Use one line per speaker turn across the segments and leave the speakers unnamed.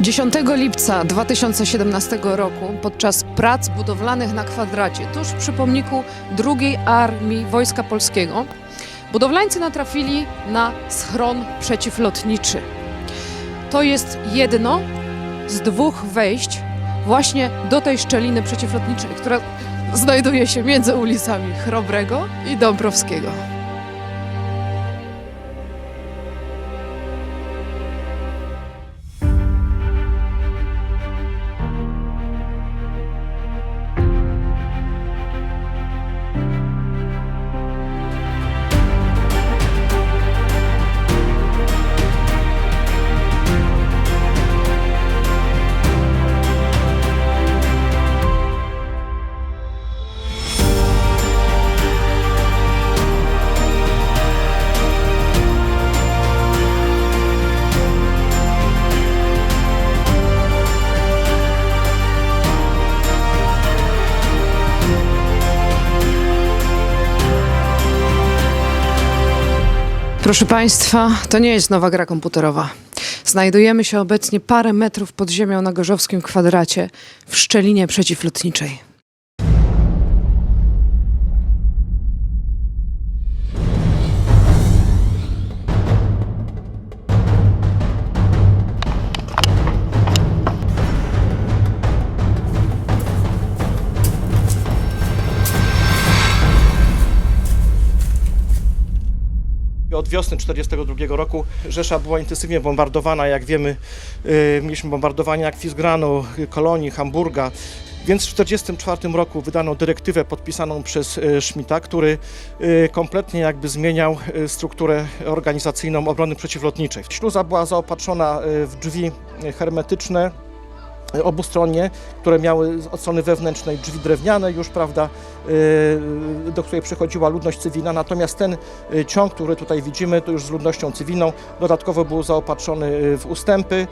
10 lipca 2017 roku podczas prac budowlanych na kwadracie tuż przy pomniku II Armii Wojska Polskiego budowlańcy natrafili na schron przeciwlotniczy. To jest jedno z dwóch wejść właśnie do tej szczeliny przeciwlotniczej, która znajduje się między ulicami Chrobrego i Dąbrowskiego. Proszę Państwa, to nie jest nowa gra komputerowa. Znajdujemy się obecnie parę metrów pod ziemią na Gorzowskim Kwadracie w szczelinie przeciwlotniczej.
Od wiosny 1942 roku Rzesza była intensywnie bombardowana. Jak wiemy, y, mieliśmy bombardowania jak Kolonii, Hamburga. Więc w 1944 roku wydano dyrektywę podpisaną przez y, Schmidta, który y, kompletnie jakby zmieniał strukturę organizacyjną obrony przeciwlotniczej. Śluza była zaopatrzona w drzwi hermetyczne, obustronnie, które miały od strony wewnętrznej drzwi drewniane już, prawda, y, do której przychodziła ludność cywilna, natomiast ten y, ciąg, który tutaj widzimy, to już z ludnością cywilną, dodatkowo był zaopatrzony w ustępy,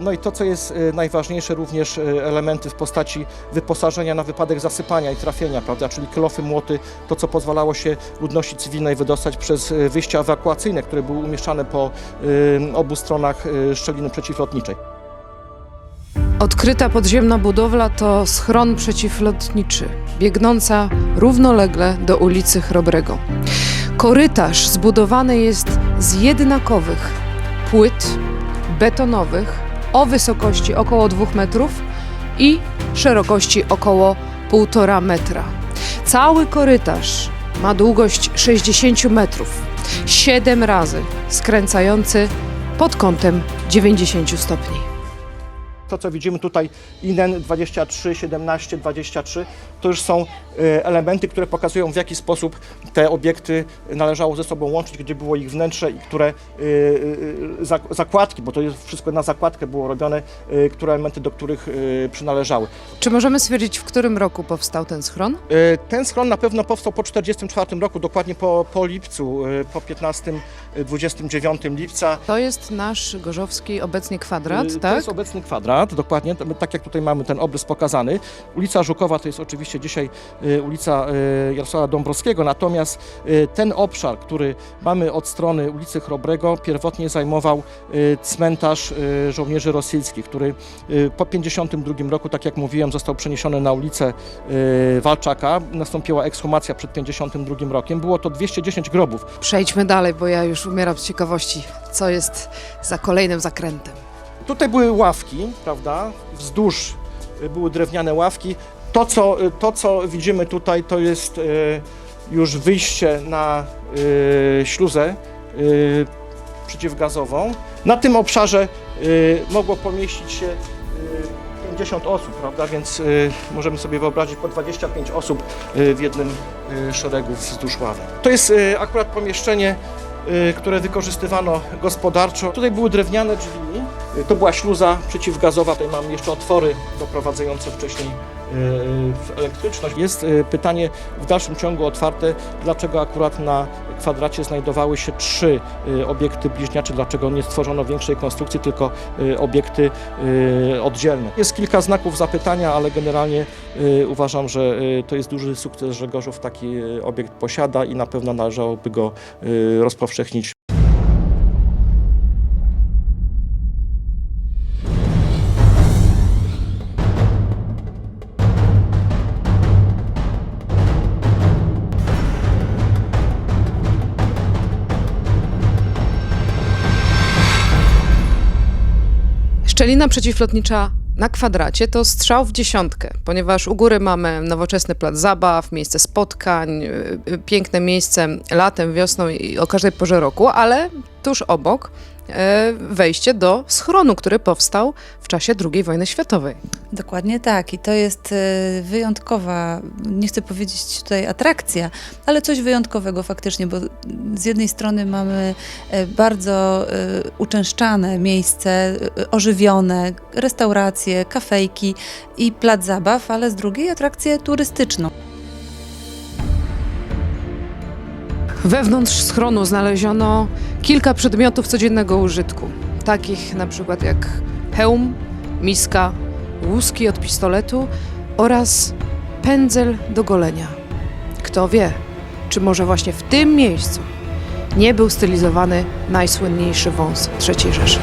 no i to, co jest najważniejsze, również elementy w postaci wyposażenia na wypadek zasypania i trafienia, prawda, czyli kilofy, młoty, to, co pozwalało się ludności cywilnej wydostać przez wyjścia ewakuacyjne, które były umieszczane po obu stronach szczeliny przeciwlotniczej.
Odkryta podziemna budowla to schron przeciwlotniczy, biegnąca równolegle do ulicy Chrobrego. Korytarz zbudowany jest z jednakowych płyt betonowych o wysokości około 2 metrów i szerokości około 1,5 metra. Cały korytarz ma długość 60 metrów, 7 razy skręcający pod kątem 90 stopni.
To, co widzimy tutaj, INEN 23, 17, 23, to już są e, elementy, które pokazują, w jaki sposób te obiekty należało ze sobą łączyć, gdzie było ich wnętrze i które e, e, zak- zakładki, bo to jest wszystko na zakładkę było robione, które elementy do których przynależały.
Czy możemy stwierdzić, w którym roku powstał ten schron?
Ten schron na pewno powstał po 1944 roku, dokładnie po, po lipcu, po 15-29 lipca.
To jest nasz gorzowski obecnie kwadrat,
To
tak?
jest obecny kwadrat, dokładnie, t- tak jak tutaj mamy ten obrys pokazany. Ulica Żukowa to jest oczywiście dzisiaj y, ulica y, Jarosława Dąbrowskiego, natomiast y, ten obszar, który mamy od strony ulicy Chrobrego, pierwotnie zajmował cmentarz żołnierzy rosyjskich, który po 52 roku, tak jak mówiłem, został przeniesiony na ulicę Walczaka. Nastąpiła ekshumacja przed 52 rokiem. Było to 210 grobów.
Przejdźmy dalej, bo ja już umieram z ciekawości, co jest za kolejnym zakrętem.
Tutaj były ławki, prawda? Wzdłuż y, były drewniane ławki. To, co, y, to, co widzimy tutaj, to jest y, już wyjście na śluzę przeciwgazową. Na tym obszarze mogło pomieścić się y, 50 osób, prawda? Więc możemy sobie wyobrazić po 25 osób w jednym szeregu wzdłuż ławek. To jest akurat pomieszczenie które wykorzystywano gospodarczo. Tutaj były drewniane drzwi, y, to była śluza przeciwgazowa, tutaj mamy jeszcze otwory doprowadzające wcześniej y, w elektryczność. Jest y, pytanie w dalszym ciągu otwarte, dlaczego akurat na kwadracie znajdowały się trzy y, obiekty bliźniacze, dlaczego nie stworzono większej konstrukcji, tylko y, obiekty oddzielne. Jest kilka znaków zapytania, ale generalnie uważam, że to jest duży sukces, że Gorzów taki obiekt posiada i na pewno należałoby go rozpowszechnić.
Szczelina przeciwlotnicza na kwadracie to strzał w dziesiątkę, ponieważ u góry mamy nowoczesny plac zabaw, miejsce spotkań, y, y, piękne miejsce latem, wiosną i o każdej porze roku, ale tuż obok wejście do schronu, który powstał w czasie II wojny światowej.
Dokładnie tak. I to jest e, wyjątkowa, nie chcę powiedzieć tutaj atrakcja, ale coś wyjątkowego faktycznie, bo z jednej strony mamy e, bardzo e, uczęszczane miejsce, e, ożywione, restauracje, kafejki i plac zabaw, ale z drugiej atrakcję turystyczną.
Wewnątrz schronu znaleziono kilka przedmiotów codziennego użytku, takich na przykład jak hełm, miska, łuski od pistoletu oraz pędzel do golenia. Kto wie, czy może właśnie w tym miejscu nie był stylizowany najsłynniejszy wąs III Rzeszy.